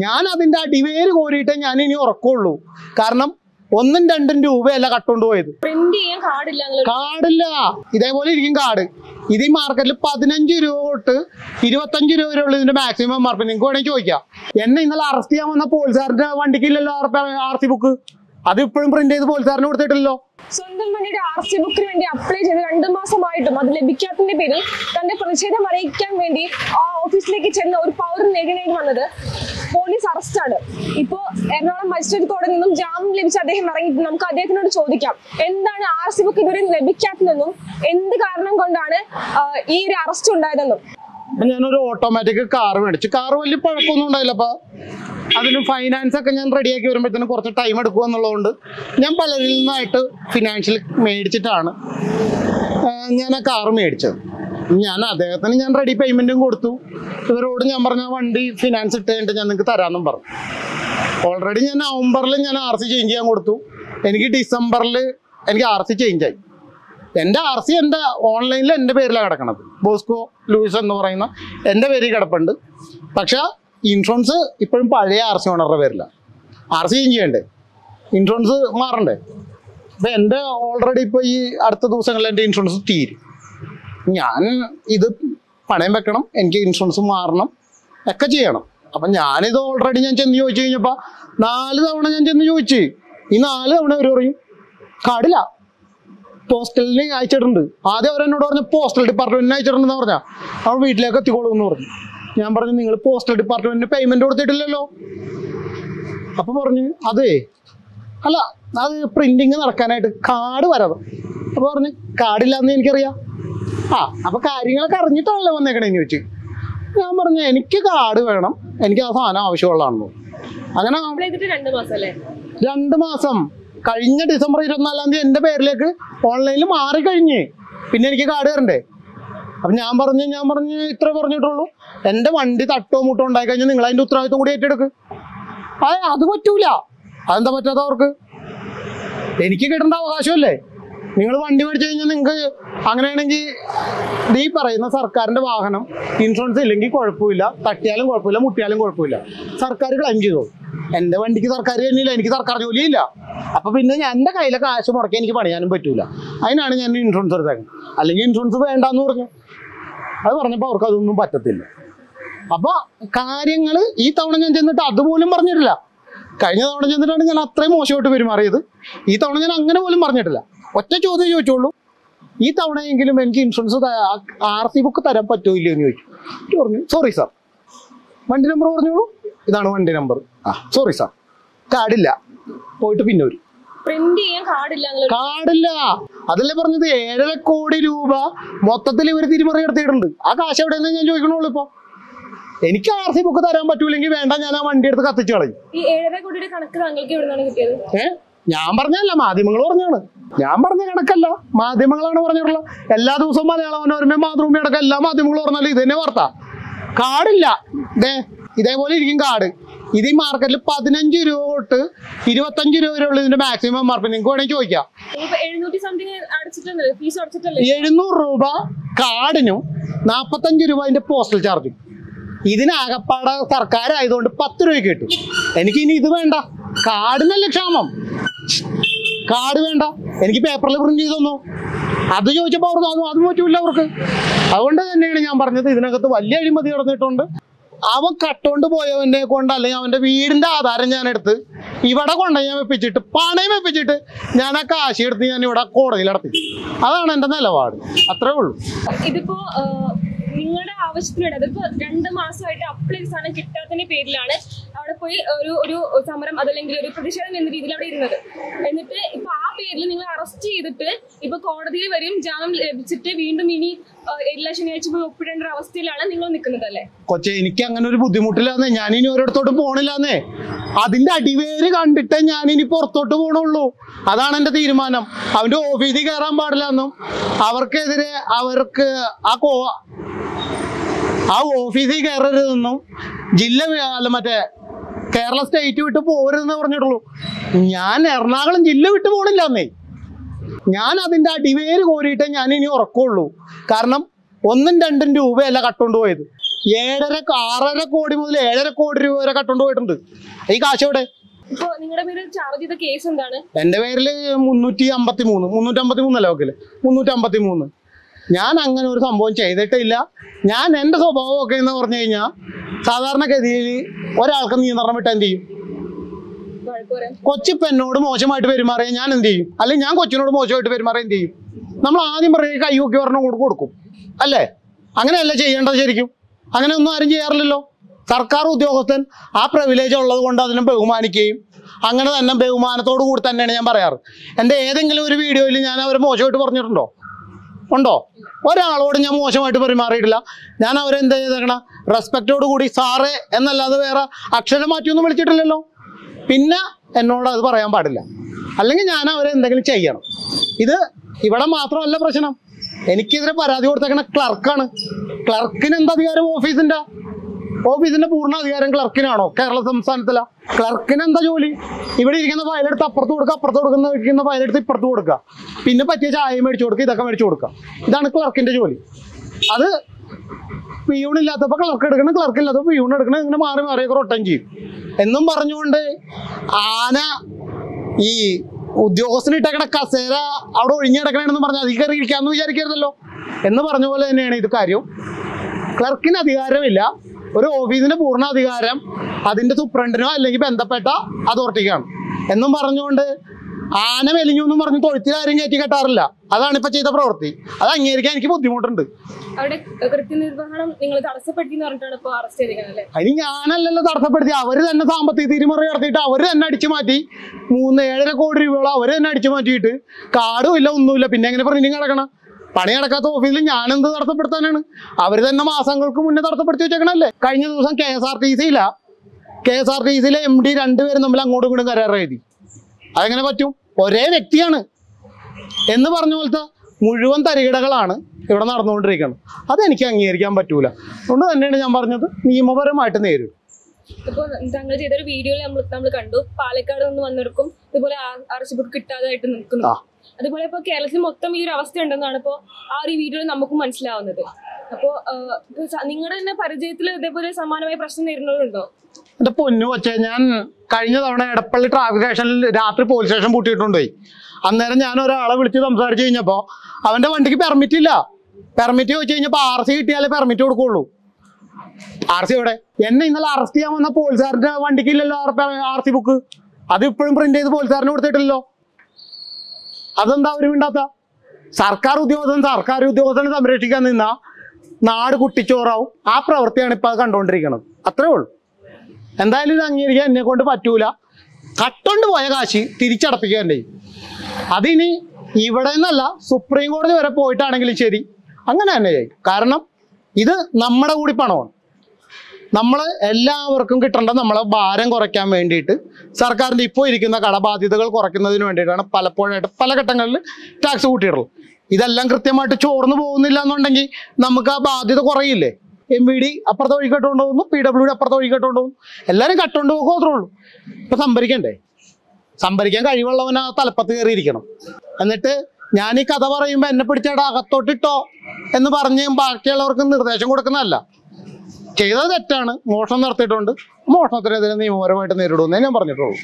ഞാൻ അതിന്റെ അടിവേര് കോരിയിട്ടേ ഞാൻ ഇനി ഉറക്കുള്ളൂ. കാരണം ഒന്നും രണ്ടും രൂപയല്ല കട്ടുകൊണ്ട് പോയത്. കാർഡില്ല ഇതേപോലെ ഇരിക്കും കാർഡ്. ഇത് ഈ മാർക്കറ്റിൽ പതിനഞ്ച് രൂപ തൊട്ട് ഇരുപത്തഞ്ച് രൂപ വരെയുള്ള ഇതിന്റെ മാക്സിമം മാർക്കറ്റ് നിങ്ങൾക്ക് വേണമെങ്കിൽ ചോദിക്കാം. എന്നെ ഇന്നലെ അറസ്റ്റ് ചെയ്യാൻ വന്ന പോലീസുകാരന്റെ വണ്ടിക്കില്ലല്ലോ ആർ സി ബുക്ക് അത് ഇപ്പോഴും പ്രിന്റ് ചെയ്ത് പോലീസുകാരന് കൊടുത്തിട്ടില്ലല്ലോ. സ്വന്തം മണിയുടെ ആർ സി ബുക്കിന് വേണ്ടി അപ്ലൈ ചെയ്ത് രണ്ടു മാസമായിട്ടും അത് ലഭിക്കാത്തതിന്റെ പേരിൽ തന്റെ പ്രതിഷേധം അറിയിക്കാൻ വേണ്ടി ആ ഓഫീസിലേക്ക് ചെന്ന ഒരു പൗരൻ നേരിടേണ്ടി വന്നത് പോലീസ് അറസ്റ്റാണ് ഇപ്പോ എറണാകുളം മജിസ്ട്രേറ്റ് കോടതി നിന്നും ജാമ്യം ലഭിച്ച അദ്ദേഹം ഇറങ്ങിയിട്ട് നമുക്ക് അദ്ദേഹത്തിനോട് ചോദിക്കാം. എന്താണ് ആർ സി ബുക്ക് ഇതുവരെ ലഭിക്കാത്തതെന്നും എന്ത് കാരണം കൊണ്ടാണ് ഈ ഒരു അറസ്റ്റ് ഉണ്ടായതെന്നും? അപ്പൊ ഞാനൊരു ഓട്ടോമാറ്റിക് കാർ മേടിച്ചു. കാർ വലിയ പഴക്കമൊന്നും ഉണ്ടായില്ല അപ്പൊ അതിന് ഫൈനാൻസ് ഒക്കെ ഞാൻ റെഡിയാക്കി വരുമ്പോഴത്തേനും കുറച്ച് ടൈം എടുക്കുക എന്നുള്ളതുകൊണ്ട് ഞാൻ പലരിൽ നിന്നായിട്ട് ഫിനാൻഷ്യൽ മേടിച്ചിട്ടാണ്. ഞാൻ ആ കാർ മേടിച്ചത് ഞാൻ അദ്ദേഹത്തിന് ഞാൻ റെഡി പേയ്മെന്റും കൊടുത്തു. ഇവരോട് ഞാൻ പറഞ്ഞ വണ്ടി ഫിനാൻസ് ഇട്ട് ഞാൻ നിങ്ങൾക്ക് തരാമെന്നും പറഞ്ഞു. ഓൾറെഡി ഞാൻ നവംബറിൽ ഞാൻ ആർ സി ചേഞ്ച് ചെയ്യാൻ കൊടുത്തു. എനിക്ക് ഡിസംബറിൽ എനിക്ക് ആർ സി ചേഞ്ച് ആയി. എന്റെ ആർ സി എന്റെ ഓൺലൈനിൽ എന്റെ പേരിലാണ് കിടക്കണത്. ബോസ്കോ ലൂയിസ് എന്ന് പറയുന്ന എന്റെ പേരിൽ കിടപ്പുണ്ട്. പക്ഷെ ഇൻഷുറൻസ് ഇപ്പോഴും പഴയ ആർ സി ഓണറുടെ പേരിലാണ് ആർ സി ചേഞ്ച് ചെയ്യണ്ടേ? ഇൻഷുറൻസ് മാറണ്ടേ? അപ്പം എന്റെ ഓൾറെഡി ഇപ്പോൾ ഈ അടുത്ത ദിവസങ്ങളിൽ എന്റെ ഇൻഷുറൻസ് തീരും. ഞാൻ ഇത് പണയം വെക്കണം എനിക്ക് ഇൻഷുറൻസ് മാറണം ഒക്കെ ചെയ്യണം. അപ്പം ഞാനിത് ഓൾറെഡി ഞാൻ ചെന്ന് ചോദിച്ചു കഴിഞ്ഞപ്പോൾ നാല് തവണ ഞാൻ ചെന്ന് ചോദിച്ചു. ഈ നാല് തവണ അവർ പറയും കാടില്ല പോസ്റ്റലിന് അയച്ചിട്ടുണ്ട്. ആദ്യം അവരെന്നോട് പറഞ്ഞു പോസ്റ്റൽ ഡിപ്പാർട്ട്മെന്റിന് അയച്ചിട്ടുണ്ടെന്ന് പറഞ്ഞാ. അവൾ വീട്ടിലേക്ക് എത്തിക്കോളൂ എന്ന് പറഞ്ഞു. ഞാൻ പറഞ്ഞു നിങ്ങൾ പോസ്റ്റൽ ഡിപ്പാർട്ട്മെന്റിന് പേയ്മെന്റ് കൊടുത്തിട്ടില്ലല്ലോ. അപ്പൊ പറഞ്ഞു അതെ. അല്ല അത് പ്രിന്റിങ് നടക്കാനായിട്ട് കാർഡ് വരാതെ അപ്പൊ പറഞ്ഞു കാർഡില്ലാന്ന് എനിക്കറിയാം. ആ അപ്പൊ കാര്യങ്ങളൊക്കെ അറിഞ്ഞിട്ടാണല്ലോ വന്നേക്കണേന്ന് ചോദിച്ചു. ഞാൻ പറഞ്ഞു എനിക്ക് കാർഡ് വേണം. എനിക്ക് ആ സാധനം ആവശ്യമുള്ളതാണല്ലോ അങ്ങനെ രണ്ട് മാസം. കഴിഞ്ഞ ഡിസംബർ ഇരുപത്തിനാലാം തീയതി എന്റെ പേരിലേക്ക് ഓൺലൈനിൽ മാറിക്കഴിഞ്ഞ് പിന്നെ എനിക്ക് കാർഡ് തരണ്ടേ? അപ്പം ഞാൻ പറഞ്ഞു ഞാൻ പറഞ്ഞ് ഇത്ര പറഞ്ഞിട്ടുള്ളൂ. എന്റെ വണ്ടി തട്ടോ മുട്ടോ ഉണ്ടായി കഴിഞ്ഞാൽ നിങ്ങൾ അതിന്റെ ഉത്തരവാദിത്വം കൂടി ഏറ്റെടുക്ക്. ആ അത് പറ്റൂല. അതെന്താ പറ്റാത്ത അവർക്ക്? എനിക്ക് കിട്ടേണ്ട അവകാശമല്ലേ? നിങ്ങൾ വണ്ടി മേടിച്ചു കഴിഞ്ഞാൽ നിങ്ങൾക്ക് അങ്ങനെയാണെങ്കിൽ ഈ പറയുന്ന സർക്കാരിന്റെ വാഹനം ഇൻഷുറൻസ് ഇല്ലെങ്കിൽ കുഴപ്പമില്ല. തട്ടിയാലും കുഴപ്പമില്ല മുട്ടിയാലും കുഴപ്പമില്ല. സർക്കാർ ക്ലെയിം ചെയ്തോളൂ എന്റെ വണ്ടിക്ക് സർക്കാർ തന്നെയില്ല എനിക്ക് സർക്കാർ ജോലിയില്ല. അപ്പൊ പിന്നെ ഞാൻ എന്റെ കയ്യിലെ കാശ് മുടക്കി എനിക്ക് പണിയാനും പറ്റൂല. അതിനാണ് ഞാൻ ഇൻഷുറൻസ് എടുത്തേക്കുന്നത് അല്ലെങ്കിൽ ഇൻഷുറൻസ് വേണ്ടെന്ന് പറഞ്ഞു. അത് പറഞ്ഞപ്പോൾ അവർക്ക് അതൊന്നും പറ്റത്തില്ല. അപ്പൊ കാര്യങ്ങൾ ഈ തവണ ഞാൻ ചെന്നിട്ട് അതുപോലും പറഞ്ഞിട്ടില്ല. കഴിഞ്ഞ തവണ ചെന്നിട്ടാണ് ഞാൻ അത്രയും മോശമായിട്ട് പെരുമാറിയത്. ഈ തവണ ഞാൻ അങ്ങനെ പോലും പറഞ്ഞിട്ടില്ല. ഒറ്റ ചോദ്യം ചോദിച്ചോളൂ. ഈ തവണയെങ്കിലും എനിക്ക് ഇൻഷുറൻസ് ആർ സി ബുക്ക് തരാൻ പറ്റുമോ ഇല്ലയോ എന്ന് ചോദിച്ചു. പറഞ്ഞു സോറി സാർ വണ്ടി നമ്പർ പറഞ്ഞോളൂ. ഇതാണ് വണ്ടി നമ്പർ ആ. സോറി സാർ കാർഡില്ല പോയിട്ട് പിന്നെ വരും. പ്രിന്റ് ചെയ്യാൻ കാർഡില്ല അതല്ലേ പറഞ്ഞത്? ഏഴര കോടി രൂപ മൊത്തത്തിൽ ഇവർ തിരിമറി നടത്തിയിട്ടുണ്ട്. ആ കാശ് എവിടെ ഞാൻ ചോദിക്കണുള്ളൂ ഇപ്പൊ. എനിക്ക് ആർ സി ബുക്ക് തരാൻ പറ്റൂലെങ്കിൽ വേണ്ട ഞാൻ ആ വണ്ടി എടുത്ത് കത്തിച്ചു കളയും. ഈ ഏഴര കോടിയുടെ കണക്ക് താങ്കൾക്ക് കിട്ടിയത്? ഞാൻ പറഞ്ഞല്ല മാധ്യമങ്ങൾ പറഞ്ഞാണ്. ഞാൻ പറഞ്ഞ കണക്കല്ല. മാധ്യമങ്ങളാണ് പറഞ്ഞിട്ടുള്ളത്. എല്ലാ ദിവസവും മലയാള മനോരമ മാതൃഭൂമി അടക്കം എല്ലാ മാധ്യമങ്ങളും പറഞ്ഞാലും ഇത് തന്നെ വാർത്ത. കാടില്ല ദേ ഇതേപോലെ ഇരിക്കും കാർഡ്. ഇത് ഈ മാർക്കറ്റിൽ പതിനഞ്ച് രൂപ തൊട്ട് ഇരുപത്തഞ്ച് രൂപ വരെയുള്ള ഇതിന്റെ മാക്സിമം മാർക്ക് നിങ്ങൾക്ക് വേണമെങ്കിൽ ചോദിക്കാം. എഴുന്നൂറ് രൂപ കാർഡിനും നാൽപ്പത്തഞ്ച് രൂപ അതിന്റെ പോസ്റ്റൽ ചാർജും ഇതിനാകപ്പാടെ സർക്കാരായതുകൊണ്ട് പത്ത് രൂപ കിട്ടും. എനിക്ക് ഇനി ഇത് വേണ്ട. കാർഡിനല്ല ക്ഷാമം. കാർഡ് വേണ്ട. എനിക്ക് പേപ്പറിൽ പ്രിന്റ് ചെയ്ത് തന്നു. അത് ചോദിച്ചപ്പോൾ അവർ അത് അതും പറ്റൂല അവർക്ക്. അതുകൊണ്ട് തന്നെയാണ് ഞാൻ പറഞ്ഞത്. ഇതിനകത്ത് വലിയ അഴിമതി നടന്നിട്ടുണ്ട്. അവൻ കട്ടോണ്ട് പോയവനെ കൊണ്ട് അല്ലെങ്കിൽ അവന്റെ വീടിന്റെ ആധാരം ഞാൻ എടുത്ത് ഇവിടെ കൊണ്ട് ഞാൻ വെപ്പിച്ചിട്ട് പണയം വെപ്പിച്ചിട്ട് ഞാൻ ആ കാശി എടുത്ത് ഞാൻ ഇവിടെ കോടതിയിൽ നടത്തി. അതാണ് എന്റെ നിലപാട്. അത്രേ ഉള്ളൂ. ഇതിപ്പോ നിങ്ങളുടെ ആവശ്യത്തിന് വേണ്ടി അതിപ്പോ രണ്ട് മാസമായിട്ട് അപ്ലൈ സാധനം കിട്ടാത്തതിന്റെ പേരിലാണ് അവിടെ പോയി ഒരു ഒരു സമരം അതല്ലെങ്കിൽ ഒരു പ്രതിഷേധം എന്ന രീതിയിൽ അവിടെ ഇരുന്നത്. എന്നിട്ട് ഇപ്പൊ ആ പേരിൽ നിങ്ങൾ അറസ്റ്റ് ചെയ്തിട്ട് ഇപ്പൊ കോടതിയിൽ വരും ജാമ്യം ലഭിച്ചിട്ട് വീണ്ടും ഇനി എല്ലാ ശനിയാഴ്ച പോയി ഒപ്പിടേണ്ട ഒരു അവസ്ഥയിലാണ് നിങ്ങൾ നിൽക്കുന്നത് അല്ലേ? കൊച്ചെ എനിക്ക് അങ്ങനെ ഒരു ബുദ്ധിമുട്ടില്ലാന്നേ. ഞാൻ ഇനി ഒരിടത്തോട്ട് പോണില്ലാന്നേ. അതിന്റെ അടിവേര് കണ്ടിട്ടേ ഞാൻ ഇനി പുറത്തോട്ട് പോണുള്ളൂ. അതാണ് എന്റെ തീരുമാനം. അവന്റെ ഓഫീസിൽ കയറാൻ പാടില്ലെന്നും അവർക്കെതിരെ അവർക്ക് ആ കോ ആ ഓഫീസിൽ കയറരുതെന്നും ജില്ല മറ്റേ കേരള സ്റ്റേറ്റ് വിട്ട് പോകരുതെന്ന് പറഞ്ഞിട്ടുള്ളൂ. ഞാൻ എറണാകുളം ജില്ല വിട്ട് പോണില്ലെന്നേ. ഞാൻ അതിന്റെ അടിവേര് കോരിയിട്ട് ഞാൻ ഇനി ഉറക്കുള്ളൂ. കാരണം ഒന്നും രണ്ടും രൂപയല്ല കട്ടുകൊണ്ട് പോയത്. ഏഴര ആറര കോടി മുതൽ ഏഴര കോടി രൂപ വരെ കട്ടുകൊണ്ട് പോയിട്ടുണ്ട്. ഈ കാശ് എവിടെ? എന്റെ പേരിൽ മുന്നൂറ്റി അമ്പത്തി മൂന്ന് മുന്നൂറ്റി അമ്പത്തി മൂന്നല്ല വക്കീൽ? മുന്നൂറ്റി അമ്പത്തി മൂന്ന് ഞാൻ അങ്ങനെ ഒരു സംഭവം ചെയ്തിട്ടില്ല. ഞാൻ എന്റെ സ്വഭാവമൊക്കെ എന്ന് പറഞ്ഞു കഴിഞ്ഞാൽ സാധാരണഗതിയിൽ ഒരാൾക്ക് നിയന്ത്രണം വിട്ട് എന്ത് ചെയ്യും? കൊച്ചിപ്പ് എന്നോട് മോശമായിട്ട് പെരുമാറിയ ഞാൻ എന്ത് ചെയ്യും? അല്ലെങ്കിൽ ഞാൻ കൊച്ചിനോട് മോശമായിട്ട് പെരുമാറിയാൽ എന്ത് ചെയ്യും? നമ്മൾ ആദ്യം പറയുക കൈ നോക്കി ഒരെണ്ണം കൊടുക്കും കൊടുക്കും. അല്ലേ? അങ്ങനെയല്ല ചെയ്യേണ്ടത് ശരിക്കും? അങ്ങനെ ഒന്നും ആരും ചെയ്യാറില്ലല്ലോ. സർക്കാർ ഉദ്യോഗസ്ഥൻ ആ പ്രിവിലേജ് ഉള്ളത് കൊണ്ട് അതിനെ ബഹുമാനിക്കുകയും അങ്ങനെ തന്നെ ബഹുമാനത്തോടു കൂടി തന്നെയാണ് ഞാൻ പറയാറ്. എന്റെ ഏതെങ്കിലും ഒരു വീഡിയോയിൽ ഞാൻ അവരെ മോശമായിട്ട് പറഞ്ഞിട്ടുണ്ടോ? ഉണ്ടോ? ഒരാളോട് ഞാൻ മോശമായിട്ട് പെരുമാറിയിട്ടില്ല. ഞാൻ അവരെ എന്താ ചെയ്തേക്കണ? റെസ്പെക്റ്റോട് കൂടി സാറേ എന്നല്ലാതെ വേറെ അക്ഷരം മാറ്റിയൊന്നും വിളിച്ചിട്ടില്ലല്ലോ. പിന്നെ എന്നോട് അത് പറയാൻ പാടില്ല. അല്ലെങ്കിൽ ഞാൻ അവരെ എന്തെങ്കിലും ചെയ്യണം. ഇത് ഇവിടെ മാത്രമല്ല പ്രശ്നം. എനിക്കെതിരെ പരാതി കൊടുത്തേക്കണ ക്ലർക്കാണ് ക്ലർക്കിന് എന്ത് അധികാരം ഓഫീസിന്റെ? ഓഫീസിന്റെ പൂർണ അധികാരം ക്ലർക്കിനാണോ കേരള സംസ്ഥാനത്തിലാ. ക്ലർക്കിന് എന്താ ജോലി? ഇവിടെ ഇരിക്കുന്ന ഫയലെടുത്ത് അപ്പുറത്ത് കൊടുക്കുക അപ്പുറത്ത് കൊടുക്കുന്ന ഇരിക്കുന്ന ഫയലെടുത്ത് ഇപ്പുറത്ത് കൊടുക്കുക. പിന്നെ പറ്റിയ ചായ മേടിച്ചു കൊടുക്കുക ഇതൊക്കെ മേടിച്ചു കൊടുക്കുക. ഇതാണ് ക്ലർക്കിന്റെ ജോലി. അത് പിയൂൺ ഇല്ലാത്തപ്പോൾ ക്ലർക്ക് എടുക്കണം ക്ലർക്ക് ഇല്ലാത്തപ്പോൾ പിയൂൺ എടുക്കണം ഇങ്ങനെ മാറി മാറിയൊക്കെ റൊട്ടം ചെയ്യും. എന്നും പറഞ്ഞുകൊണ്ട് ആന ഈ ഉദ്യോഗസ്ഥന് ഇട്ടേക്കണ കസേര അവിടെ ഒഴിഞ്ഞു കിടക്കണമെന്ന് പറഞ്ഞാൽ അതിൽ കയറി ഇരിക്കാമെന്ന് വിചാരിക്കരുതല്ലോ. എന്ന് പറഞ്ഞ പോലെ തന്നെയാണ് ഇത് കാര്യം. ക്ലർക്കിന് അധികാരമില്ല. ഒരു ഓഫീസിന്റെ പൂർണ അധികാരം അതിന്റെ സൂപ്രണ്ടിനോ അല്ലെങ്കിൽ ബന്ധപ്പെട്ട അതോറിറ്റിക്കാണ്. എന്നും പറഞ്ഞുകൊണ്ട് ആന മെലിഞ്ഞു എന്നും പറഞ്ഞ് തൊഴുത്തിലാരും കയറ്റി കെട്ടാറില്ല. അതാണ് ഇപ്പൊ ചെയ്ത പ്രവൃത്തി. അത് അംഗീകരിക്കാൻ എനിക്ക് ബുദ്ധിമുട്ടുണ്ട്. അവിടെ കൃത്യനിർവഹണം നിങ്ങൾ തടസ്സപ്പെടുത്തി അതിന് ഞാനല്ലല്ലോ തടസ്സപ്പെടുത്തി അവർ തന്നെ സാമ്പത്തിക തിരിമറി നടത്തിയിട്ട് അവർ തന്നെ അടിച്ചു മാറ്റി. മൂന്ന് ഏഴര കോടി രൂപയോളം അവർ തന്നെ അടിച്ചു മാറ്റിയിട്ട്. കാർഡും ഇല്ല ഒന്നുമില്ല. പിന്നെ എങ്ങനെ പറഞ്ഞു കിടക്കണം പണി നടക്കാത്ത ഓഫീസിൽ ഞാനെന്ത് തടസ്സപ്പെടുത്താനാണ്? അവർ തന്നെ മാസങ്ങൾക്ക് മുന്നേ തടസ്സപ്പെടുത്തി വെച്ചേക്കണല്ലേ? കഴിഞ്ഞ ദിവസം കെ എസ് ആർ ടി സിയില്ല കെ എസ് ആർ ടി സിയിലെ എം ഡി രണ്ടുപേരും തമ്മിൽ അങ്ങോട്ടും ഇങ്ങോട്ടും കരാർ എഴുതി. അതെങ്ങനെ പറ്റും? ഒരേ വ്യക്തിയാണ്. എന്ന് പറഞ്ഞ പോലത്തെ മുഴുവൻ തരികിടകളാണ് ഇവിടെ നടന്നുകൊണ്ടിരിക്കുന്നത്. അതെനിക്ക് അംഗീകരിക്കാൻ പറ്റൂല. അതുകൊണ്ട് തന്നെയാണ് ഞാൻ പറഞ്ഞത് നിയമപരമായിട്ട് നേരിടും. ഇപ്പൊ താങ്കൾ ചെയ്തൊരു വീഡിയോയിൽ നമ്മൾ നമ്മൾ കണ്ടു. പാലക്കാട് നിന്ന് വന്നെടുക്കും ഇതുപോലെ അറസ്റ്റ് ബുക്ക് കിട്ടാതായിട്ട് നിൽക്കുന്നു. അതുപോലെ ഇപ്പൊ കേരളത്തിൽ മൊത്തം ഈ ഒരു അവസ്ഥ ഉണ്ടെന്നാണ് ഇപ്പോ ആ ഒരു വീഡിയോയിൽ നമുക്കും മനസ്സിലാവുന്നത്. അപ്പോ നിങ്ങളുടെ തന്നെ പരിചയത്തിൽ ഇതേപോലെ സമാനമായ പ്രശ്നം നേരിടുന്നവരുണ്ടോ എന്റെ പൊന്നു വച്ചേ ഞാൻ കഴിഞ്ഞ തവണ എടപ്പള്ളി ട്രാഫിക് സ്റ്റേഷനിൽ രാത്രി പോലീസ് സ്റ്റേഷൻ പൂട്ടിയിട്ടുണ്ട്. അന്നേരം ഞാൻ ഒരാളെ വിളിച്ച് സംസാരിച്ചു കഴിഞ്ഞപ്പോ അവന്റെ വണ്ടിക്ക് പെർമിറ്റ് ഇല്ല. പെർമിറ്റ് ചോദിച്ചു കഴിഞ്ഞപ്പോ ആർ സി കിട്ടിയാലേ പെർമിറ്റ് കൊടുക്കുള്ളൂ. ആർ സി എവിടെ? എന്നെ ഇന്നലെ അറസ്റ്റ് ചെയ്യാൻ വന്ന പോലീസുകാരന്റെ വണ്ടിക്ക് ഇല്ലല്ലോ ആർ സി ബുക്ക് അത് ഇപ്പോഴും പ്രിന്റ് ചെയ്ത് പോലീസുകാരന് കൊടുത്തിട്ടില്ലല്ലോ. അതെന്താ അവർ മിണ്ടാത്ത? സർക്കാർ ഉദ്യോഗസ്ഥൻ സർക്കാർ ഉദ്യോഗസ്ഥനെ സംരക്ഷിക്കാൻ നിന്ന നാട് കുട്ടിച്ചോറാവും. ആ പ്രവൃത്തിയാണ് ഇപ്പൊ അത് കണ്ടുകൊണ്ടിരിക്കുന്നത് അത്രേ ഉള്ളൂ. എന്തായാലും ഇത് അംഗീകരിക്കാൻ എന്നെ കൊണ്ട് പറ്റൂല. കട്ടോണ്ട് പോയ കാശി തിരിച്ചടപ്പിക്കാൻ ചെയ്യും. അതിനി ഇവിടെ നിന്നല്ല സുപ്രീം കോടതി വരെ പോയിട്ടാണെങ്കിലും ശരി. അങ്ങനെ തന്നെ കാരണം ഇത് നമ്മുടെ കൂടി പണമാണ്. നമ്മൾ എല്ലാവർക്കും കിട്ടേണ്ട നമ്മളെ ഭാരം കുറയ്ക്കാൻ വേണ്ടിയിട്ട് സർക്കാരിന്റെ ഇപ്പോൾ ഇരിക്കുന്ന കടബാധ്യതകൾ കുറയ്ക്കുന്നതിന് വേണ്ടിയിട്ടാണ് പലപ്പോഴായിട്ട് പല ഘട്ടങ്ങളിൽ ടാക്സ് കൂട്ടിയിട്ടുള്ളത്. ഇതെല്ലാം കൃത്യമായിട്ട് ചോർന്നു പോകുന്നില്ല എന്നുണ്ടെങ്കിൽ നമുക്ക് ആ ബാധ്യത കുറയില്ലേ? എം വി ഡി അപ്പുറത്തെ വഴി കട്ടുകൊണ്ട് പോകുന്നു പി ഡബ്ല്യു ഡി അപ്പുറത്തെ വഴി കട്ടുകൊണ്ട് പോകുന്നു. എല്ലാവരും കട്ടുകൊണ്ട് പോകുക മാത്രമേ ഉള്ളൂ. ഇപ്പം സംഭരിക്കണ്ടേ? സംഭരിക്കാൻ കഴിവുള്ളവൻ ആ തലപ്പത്ത് കയറിയിരിക്കണം. എന്നിട്ട് ഞാൻ ഈ കഥ പറയുമ്പോൾ എന്നെ പിടിച്ചേടാ അകത്തോട്ടിട്ടോ എന്ന് പറഞ്ഞ് ബാക്കിയുള്ളവർക്ക് നിർദ്ദേശം കൊടുക്കുന്നതല്ല. ചെയ്തത് തെറ്റാണ്. മോഷണം നടത്തിയിട്ടുണ്ട്. മോഷണത്തിനെതിരെ നിയമപരമായിട്ട് നേരിടുമെന്നേ ഞാൻ പറഞ്ഞിട്ടുള്ളൂ.